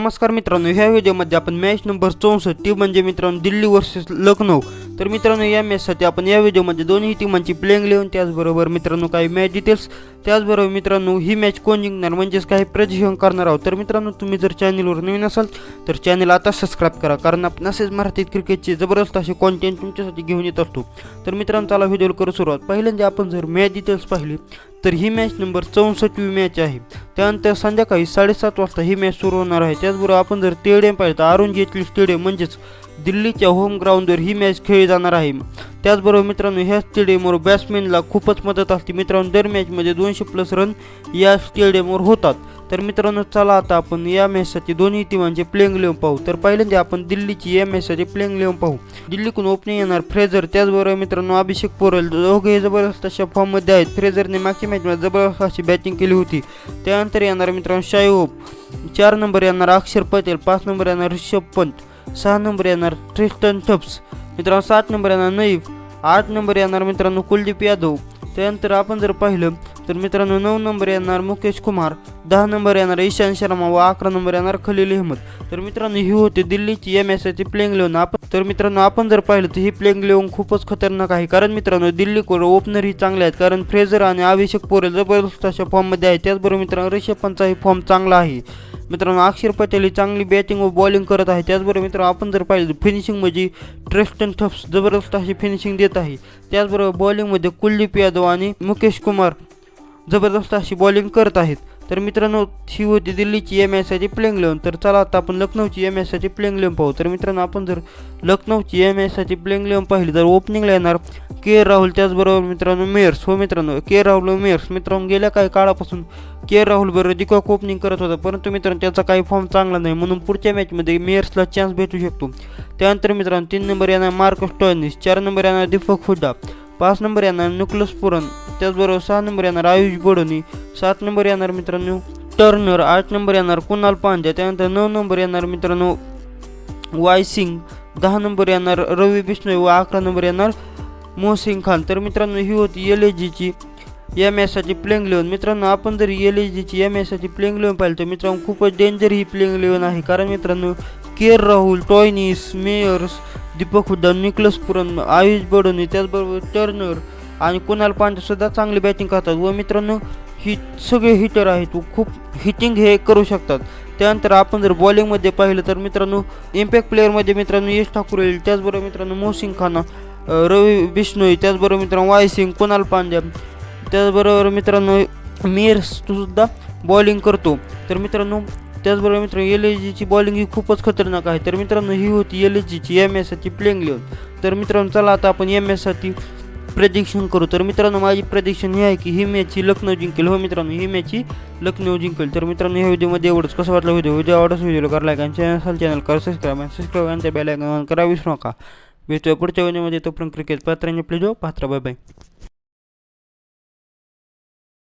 नमस्कार मित्रांनो ह्या व्हिडिओमध्ये आपण मॅच नंबर चौसष्ट ती म्हणजे मित्रांनो दिल्ली वर्सेस लखनौ. तर मित्रांनो या मॅचसाठी आपण या व्हिडिओमध्ये दोन्ही टीमांची प्लेइंग लिहून त्याचबरोबर मित्रांनो काही मॅच डिटेल्स त्याचबरोबर मित्रांनो ही मॅच कोण जिंकणार म्हणजेच काही प्रदर्शन करणार आहोत. तर मित्रांनो तुम्ही जर चॅनलवर नवीन असाल तर चॅनल आता सबस्क्राईब करा कारण आपण असेच मराठीत क्रिकेटचे जबरदस्त असे कॉन्टेंट तुमच्यासाठी घेऊन येत असतो. तर मित्रांनो चला व्हिडिओ करू सुरुवात. पहिल्यांदा आपण जर मॅच डिटेल्स पाहिली तर ही मॅच नंबर चौसष्टवी मॅच आहे. त्यानंतर संध्याकाळी साडेसात वाजता ही मॅच सुरू होणार आहे. त्याचबरोबर आपण जर स्टेडियम पाहिलं तर अरुण जेटली स्टेडियम म्हणजेच दिल्लीच्या होम ग्राउंडवर ही मॅच खेळली जाणार आहे. त्याचबरोबर मित्रांनो ह्या स्टेडियमवर बॅट्समॅनला खूपच मदत असते. मित्रांनो दर मॅचमध्ये दोनशे प्लस रन या स्टेडियमवर होतात. तर मित्रांनो चला आता आपण या मॅचसाठी दोन्ही टीमांचे प्लेइंग लिहून पाहू. तर पहिल्यांदा आपण दिल्लीची या मॅचसाठी प्लेइंग लिहून पाहू. दिल्लीकडून ओपनिंग येणार फ्रेझर त्याचबरोबर मित्रांनो अभिषेक पोरल. दोघे जबरदस्त अशा फॉर्ममध्ये आहेत. फ्रेझरने मागच्या मॅचमध्ये जबरदस्त अशी बॅटिंग केली होती. त्यानंतर येणार मित्रांनो शाईहोप चार नंबर येणार अक्षर पटेल. पाच नंबर येणार ऋषभ पंत. सहा नंबर येणार ट्रिस्टन थप्स मित्रांनो सात नंबर येणार नईफ. आठ नंबर येणार मित्रांनो कुलदीप यादव. त्यानंतर आपण जर पाहिलं तर मित्रांनो नऊ नंबर येणार मुकेश कुमार दहा नंबर येणार ईशांत शर्मा व अकरा नंबर येणार खलील अहमद. तर मित्रांनो ही होती दिल्लीची एम एस आयची प्लेइंग लेवन आपण तर मित्रांनो आपण जर पाहिलं तर ही प्लेइंग लेवन खूपच खतरनाक आहे. कारण मित्रांनो दिल्लीकडे ओपनर ही चांगले आहेत. कारण फ्रेझर आणि अभिषेक पोरे जबरदस्त अशा फॉर्ममध्ये आहे त्याचबरोबर मित्रांनो ऋषभ पंतचाही फॉर्म चांगला आहे. मित्रांनो अक्षर पटेल ही चांगली बॅटिंग व बॉलिंग करत आहे. त्याचबरोबर मित्रांनो आपण जर पाहिलं फिनिशिंगमध्ये ट्रेस्टन थप्स जबरदस्त अशी फिनिशिंग देत आहे. त्याचबरोबर बॉलिंगमध्ये कुलदीप यादव आणि मुकेश कुमार जबरदस्त अशी बॉलिंग करत आहेत. तर मित्रांनो ही होती दिल्लीची एम एस आयची प्लेइंग लेवन तर चला आता आपण लखनौची एम एस आयची प्लेइंग लेवन पाहू. तर मित्रांनो आपण जर लखनौची एम एस आयची प्लेइंग लेवन पाहिली तर ओपनिंगला येणार के राहुल. त्याचबरोबर मित्रांनो मेयर्स हो मित्रांनो के राहुल मेयर्स मित्रांनो गेल्या काही काळापासून के राहुल बरोबर दिकॉक ओपनिंग करत होता. परंतु मित्रांनो त्याचा काही फॉर्म चांगला नाही. म्हणून पुढच्या मॅचमध्ये मेयर्सला चान्स भेटू शकतो. त्यानंतर मित्रांनो तीन नंबर येणार मार्कस टॉयनिस चार नंबर येणार दीपक हुड्डा पाच नंबर येणार न्यूक्लस पुरण त्याचबरोबर सहा नंबर येणार आयुष बडोनी सात नंबर येणार मित्रांनो टर्नर आठ नंबर येणार कुणाल पांड्या त्यानंतर नऊ नंबर येणार मित्रांनो वाय सिंग दहा नंबर येणार रवी बिष्णोई व अकरा नंबर येणार मोहसिंग खान. तर मित्रांनो ही होती एल ए जीची एम एससाठी प्लेइंग लेवन मित्रांनो आपण जर एल ए जीची एम एससाठी प्लेइंग लेवन पाहिलं तर मित्रांनो खूपच डेंजर ही प्लेइंग लेवन आहे. कारण मित्रांनो केर Rahul टॉयनी Mayers Deepak Hooda Nicholas Pooran Ayush Badoni त्याचबरोबर टर्नर आणि कुणाल पांडे सुद्धा चांगली बॅटिंग करतात. व मित्रांनो ही सगळे हिटर आहेत. व खूप हिटिंग हे करू शकतात. त्यानंतर आपण जर बॉलिंगमध्ये पाहिलं तर मित्रांनो इम्पॅक्ट प्लेअरमध्ये मित्रांनो यश ठाकूर येईल. त्याचबरोबर मित्रांनो मोहसिंग खाना रवी बिष्णोई त्याचबरोबर मित्रांनो वाय सिंग कुणाल पांड्या. त्याचबरोबर मित्रांनो मेयर्स सुद्धा बॉलिंग करतो. तर मित्रांनो त्याचबरोबर मित्रांनो एल ए जीची बॉलिंग ही खूपच खतरनाक आहे. तर मित्रांनो ही होती एल ए जीची एम एससाठी प्लेइंग लेवन तर मित्रांनो चला आता आपण एम एससाठी प्रदिक्षण करू. तर मित्रांनो माझी प्रदिक्षण ही आहे की ही मॅच ही लखनौ जिंकेल. हो मित्रांनो ही मॅच ही लखनौ जिंकेल. तर मित्रांनो ह्या व्हिडिओमध्ये एवढंच. कसं वाटलं व्हिडिओ? व्हिडिओ आवडच व्हिडिओ करा लाईक आणि चॅनल चॅनल करा सबस्क्राईब आणि सबस्क्राईब आणि त्या बेल करा. विसरू नका. भेटूया पुढच्या व्हिडिओमध्ये. तोपर्यंत क्रिकेट पात्रांनी प्लेजो पात्रा. Bye bye